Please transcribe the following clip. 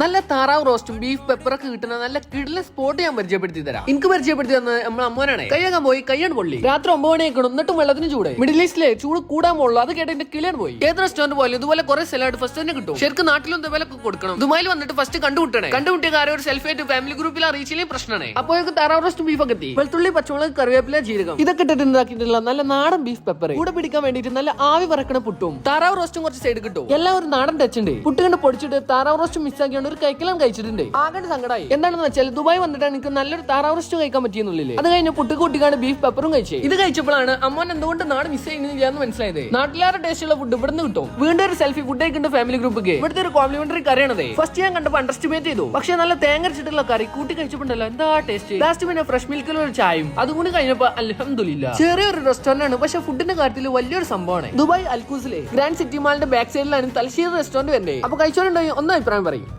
നല്ല താറാവ് റോസ്റ്റും ബീഫ് പെപ്പറൊക്കെ കിട്ടുന്ന നല്ല കിടിലെ സ്പോട്ട് ഞാൻ പരിചയപ്പെടുത്തി തരാം. എനിക്ക് പരിചയപ്പെടുത്തി തന്നത് നമ്മൾ അമ്മോനാണ്. കയ്യാക്കാൻ പോയി കയ്യാണ് പൊള്ളി. രാത്രി ഒമ്പത് മണിയൊക്കെ എന്നിട്ടും വെള്ളത്തിന് ചൂട്. മിഡിൽ ഈസ്റ്റിലെ ചൂട് കൂടാൻ പോകുള്ളൂ അത് കേട്ട് എന്റെ കിളിയാണ് പോയി. ഏത് റെസ്റ്റോറന്റ് പോലും ഇതുപോലെ കുറെ സെലഡ് ഫസ്റ്റ് തന്നെ കിട്ടും. ശരിക്കും നാട്ടിലും ഇതുപോലെ കൊടുക്കണം. ദുബായിൽ വന്നിട്ട് ഫസ്റ്റ് കണ്ടുമുട്ടണേ. കണ്ടുമുട്ടിയ കാര്യം ഒരു സെൽഫ് ആയിട്ട് ഫാമിലി ഗ്രൂപ്പിൽ അറിയിച്ചില്ലെങ്കിൽ പ്രശ്നമാണ്. അപ്പോഴേക്കും താറാവ് റോസ്റ്റ് ബീഫ് ഒക്കെ എത്തി. വെളുത്തുള്ളി പച്ചമുളക് കറിവേപ്പില ജീരകം. ഇതൊക്കെ ഇട്ടിട്ട് നല്ല നാടൻ ബീഫ് പെപ്പർ കൂടെ പിടിക്കാൻ വേണ്ടിയിട്ട് നല്ല ആവി പറക്കണ പുട്ടും. താറാവ് റോസ്റ്റും കുറച്ച് സൈഡ് കിട്ടും. എല്ലാം ഒരു നാടൻ ടച്ച് ഉണ്ട്. പൊടിച്ചിട്ട് താറാവ് റോസ്റ്റ് മിസ് ആക്കിയാണ് ഒരു കൈക്കലം കഴിച്ചിട്ടുണ്ട്. ആകെ സങ്കടമായി എന്താണെന്ന് വെച്ചാൽ ദുബായ് വന്നിട്ട് എനിക്ക് നല്ലൊരു താറാവ് റോസ്റ്റ് കഴിക്കാൻ പറ്റിയെന്നുള്ളില്ലേ അത് കഴിഞ്ഞ് പുട്ട് കൂട്ടിക്കാണ് ബീഫ് പെപ്പറും കഴിച്ചേ. ഇത് കഴിച്ചപ്പോഴാണ് അമ്മൻ എന്തുകൊണ്ട് നാട് മിസ് ചെയ്യുന്നില്ല എന്ന് മനസ്സിലായത്? നാട്ടിലേറെ ടേസ്റ്റുള്ള ഫുഡ് ഇവിടുന്ന് കിട്ടും. വീണ്ടും ഒരു സെൽഫി ഫുഡ് കഴിക്കേണ്ട ഫാമിലി ഗ്രൂപ്പ് ഇവിടുത്തെ ഒരു കോംപ്ലിമെന്ററി കറിയാണത്. ഫസ്റ്റ് ഞാൻ കണ്ടപ്പോൾ അണ്ടർസ്റ്റിമേറ്റ് ചെയ്തു. പക്ഷെ നല്ല തേങ്ങ അരച്ചിട്ടുള്ള കറി കൂട്ടി കഴിച്ചപ്പോണ്ടല്ലോ എന്താ ടേസ്റ്റ് ലാസ്റ്റ് പിന്നെ ഫ്രഷ് മിൽക്കിലും ഒരു ചായയും. അതുകൊണ്ട് കഴിഞ്ഞപ്പോ അലഹമില്ല ചെറിയൊരു റെസ്റ്റോറന്റ് ആണ്. പക്ഷെ ഫുഡിന്റെ കാര്യത്തിൽ വലിയൊരു സംഭവമാണ്. ദുബായ് അൽക്കൂസിലെ ഗ്രാൻഡ് സിറ്റി മാളിന്റെ ബാക്ക് സൈഡിലാണ് തലശ്ശേരി റെസ്റ്റോറന്റ് വരുന്നത്. അപ്പൊ കഴിച്ചോണ്ടുണ്ടെങ്കിൽ ഒന്നും അഭിപ്രായം പറയും.